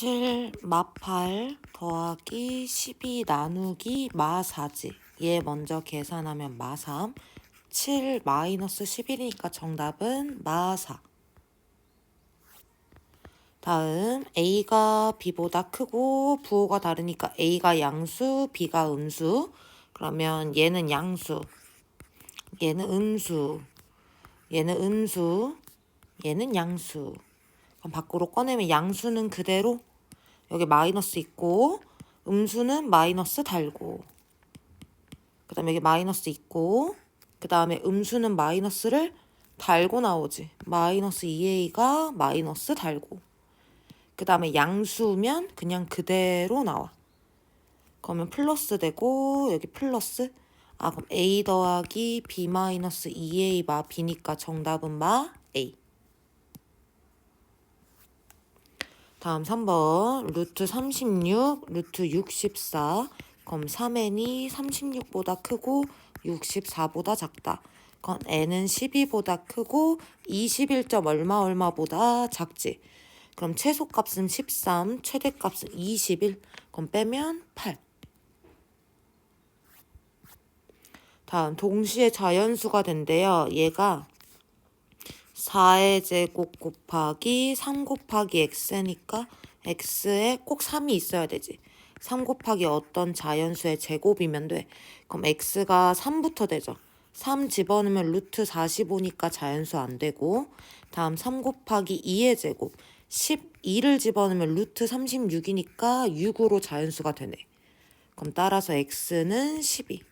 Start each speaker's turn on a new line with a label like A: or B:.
A: 7 마8 더하기 12 나누기 마4지. 얘 먼저 계산하면 마3. 7 마이너스 11이니까 정답은 마4. 다음 A가 B보다 크고 부호가 다르니까 A가 양수, B가 음수. 그러면 얘는 양수, 얘는 음수, 얘는 음수, 얘는 양수. 그럼 밖으로 꺼내면 양수는 그대로 여기 마이너스 있고 음수는 마이너스 달고 그 다음에 여기 마이너스 있고 그 다음에 음수는 마이너스를 달고 나오지. 마이너스 2a가 마이너스 달고 그 다음에 양수면 그냥 그대로 나와. 그러면 플러스 되고 여기 플러스. 아 그럼 a 더하기 b 마이너스 2a 마 b니까 정답은 마 a 다음 3번. 루트 36 루트 64 그럼 3n이 36보다 크고 64보다 작다. 그럼 n은 12보다 크고 21점 얼마 얼마보다 작지. 그럼 최소값은 13 최대값은 21 그럼 빼면 8 다음 동시에 자연수가 된대요. 얘가 4의 제곱 곱하기 3 곱하기 x니까 x에 꼭 3이 있어야 되지. 3 곱하기 어떤 자연수의 제곱이면 돼. 그럼 x가 3부터 되죠. 3 집어넣으면 루트 45니까 자연수 안 되고 다음 3 곱하기 2의 제곱 12를 집어넣으면 루트 36이니까 6으로 자연수가 되네. 그럼 따라서 x는 12.